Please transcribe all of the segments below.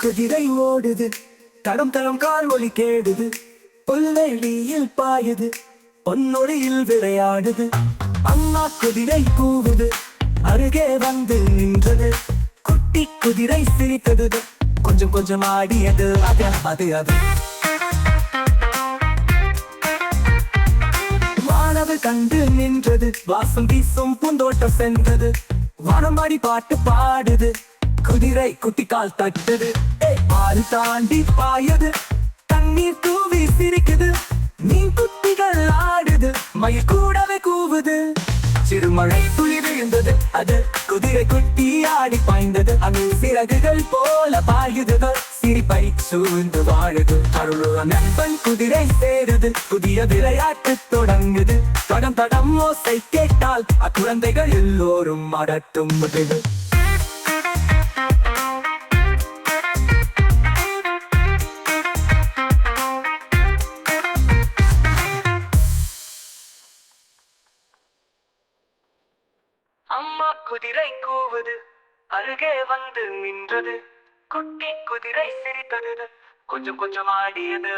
குதிரை ஓடுது. தடம் தடம் கால் ஒளி கேடுது. புல்வெளியில் பாயுது. பொன்னொழியில் விளையாடுது. அம்மா குதிரை கூவுது. அருகே வந்து நின்றது. குட்டி குதிரை சிரித்தது. கொஞ்சம் கொஞ்சம் ஆடியது அது அது அது. வானவு கண்டு நின்றது. வாசம் வீசும் பூந்தோட்டம் சென்றது. வானமாடி பாட்டு பாடுது. குதிரை குட்டிக்கால் தட்டுது. ஆறு தாண்டி பாயது. தண்ணீர் தூவி சிரிக்குது. மீன் குட்டிகள் ஆடுது. மயில் கூடவே கூவுது. சிறுமழை துளி விழுந்தது. அது குதிரை குட்டி ஆடி பாய்ந்தது. அது சிறகுகள் போல பாயுது. சிரிப்பை சூழ்ந்து வாழுது. அருளுள்ள நண்பன் குதிரை சேருது. புதிய விளையாட்டு தொடங்குது. தடம் தடம் ஓசை கேட்டால் அக்குழந்தைகள் எல்லோரும் அடட்டும் முதுகு. அம்மா குதிரை கூவுது. அருகே வந்து நின்றது. குட்டி குதிரை சிரித்தது. கொஞ்சம் கொஞ்சம் ஆடியது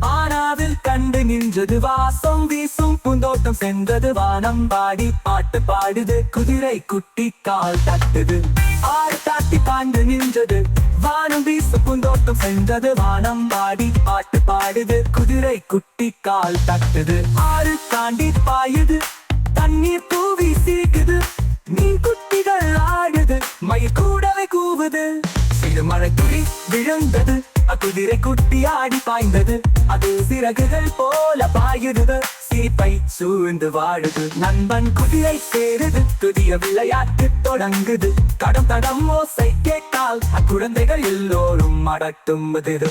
ஆனாவில் கண்டு நின்றது. வாசம் வீசும். பூந்தோட்டம் சென்றது. வானம் பாடி பாட்டு பாடுது. குதிரை குட்டி கால் தட்டுது. ஆறு தாட்டி பாண்டு நின்றது. வானம் வீசும். பூந்தோட்டம் சென்றது. வானம் பாடி பாட்டு பாடுது. குதிரை குட்டி கால் தட்டுது. ஆறு தாண்டி பாயுது. தண்ணீர் வந்தது கூவுது சிறு மழை துளி விழுந்தது. அக்குதிரை குட்டி ஆடி பாய்ந்தது. அது சிறகுகள் போல பாயுது. சீப்பை சூழ்ந்து வாழுது. நண்பன் குதிரை சேருது. புதிய விளையாட்டு தொடங்குது. கடம் தடம் ஓசை கேட்டால் அக்குழந்தைகள் எல்லோரும் அடட்டும் முதிரு